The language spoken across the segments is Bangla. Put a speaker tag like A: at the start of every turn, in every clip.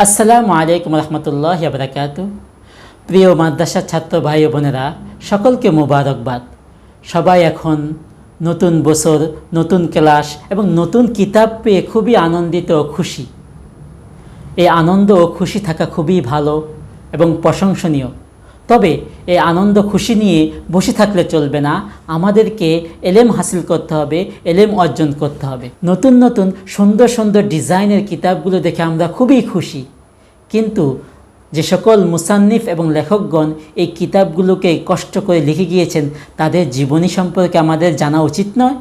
A: আসসালামু আলাইকুম রহমতুল্লাহ আবরাকাত প্রিয় মাদ্রাসার ছাত্র ভাই বোনেরা, সকলকে মোবারকবাদ। সবাই এখন নতুন বছর, নতুন ক্লাস এবং নতুন কিতাব পেয়ে খুবই আনন্দিত ও খুশি। এই আনন্দ ও খুশি থাকা খুবই ভালো এবং প্রশংসনীয়। তবে এই আনন্দ খুশি নিয়ে বসে থাকলে চলবে না। আমাদেরকে এলেম হাসিল করতে হবে, এলেম অর্জন করতে হবে। নতুন নতুন সুন্দর সুন্দর ডিজাইনের কিতাবগুলো দেখে আমরা খুবই খুশি। কিন্তু যে সকল মুসান্নিফ এবং লেখকগণ এই কিতাবগুলোকে কষ্ট করে লিখে গিয়েছেন, তাদের জীবনী সম্পর্কে আমাদের জানা উচিত নয়।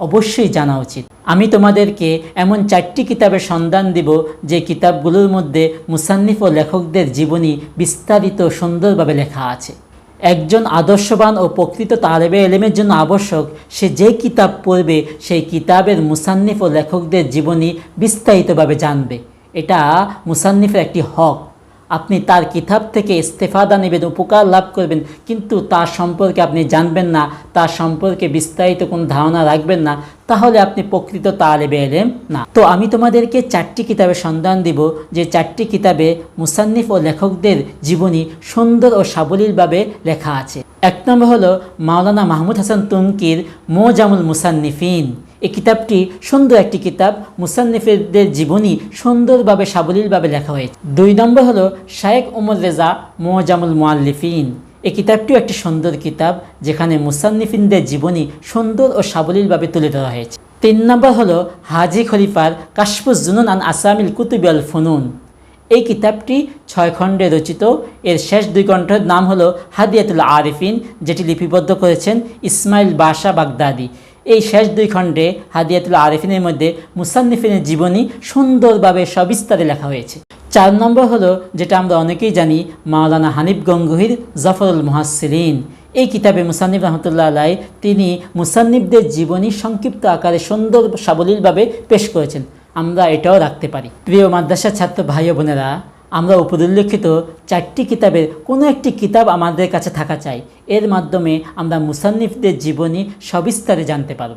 A: অবশ্যই জানা উচিত। আমি তোমাদেরকে এমন চারটি কিতাবের সন্ধান দিব যে কিতাবগুলোর মধ্যে মুসান্নিফ ও লেখকদের জীবনী বিস্তারিত সুন্দরভাবে লেখা আছে। একজন আদর্শবান ও প্রকৃত তালেবে এলেমের জন্য আবশ্যক সে যে কিতাব পড়বে, সেই কিতাবের মুসান্নিফ ও লেখকদের জীবনী বিস্তারিতভাবে জানবে। এটা মুসান্নিফের একটি হক। আপনি তার কিতাব থেকে ইস্তেফাদা নেবেন উপকার লাভ করবেন, কিন্তু তার সম্পর্কে আপনি জানবেন না, তার সম্পর্কে বিস্তারিত কোনো ধারণা রাখবেন না। তাহলে আপনি প্রকৃত তালেবে এলেম না। তো আমি তোমাদেরকে চারটি কিতাবের সন্ধান দিব, যে চারটি কিতাবে মুসান্নিফ ও লেখকদের জীবনী সুন্দর ও সাবলীলভাবে লেখা আছে। এক নম্বর হলো মাওলানা মাহমুদ হাসান তুমকির মোজামুল মুসান্নিফিন। এই কিতাবটি সুন্দর একটি কিতাব, মুসান্নিফেরদের জীবনী সুন্দরভাবে সাবলীলভাবে লেখা হয়েছে। দুই নম্বর হলো শায়েক উমর রেজা মোজামুল মোয়াল্লিফিন এই কিতাবটিও একটি সুন্দর কিতাব যেখানে মুসান্নিফিনদের জীবনী সুন্দর ও সাবলীলভাবে তুলে ধরা হয়েছে। তিন নম্বর হলো হাজি খলিফার কাশফুজ জুনুন আন আসামিল কুতুবি আল ফুনুন। এই কিতাবটি ছয় খণ্ডে রচিত। এর শেষ দুই কণ্ঠের নাম হলো হাদিয়াতুল আরিফিন, যেটি লিপিবদ্ধ করেছেন ইসমাইল বাশা বাগদাদি। এই শেষ দুই খণ্ডে হাদিয়াতুল আরিফিনের মধ্যে মুসান্নিফিনের জীবনী সুন্দরভাবে সবিস্তারে লেখা হয়েছে। চার নম্বর হলো, যেটা আমরা অনেকেই জানি, মাওলানা হানিফ গঙ্গহির জাফরুল মুহাসিরিন এই কিতাবে মুসান্নিফ রহমতুল্লাহ আলাই তিনি মুসান্নিফদের জীবনী সংক্ষিপ্ত আকারে সুন্দর সাবলীলভাবে পেশ করেছেন। আমরা এটাও রাখতে পারি। প্রিয় মাদ্রাসার ছাত্র ভাই বোনেরা, আমরা উপদুল্লেখিত চারটি কিতাবের কোনো একটি কিতাব আমাদের কাছে থাকা চাই। এর মাধ্যমে আমরা মুসান্নিফদের জীবনী সবিস্তারে জানতে পারব।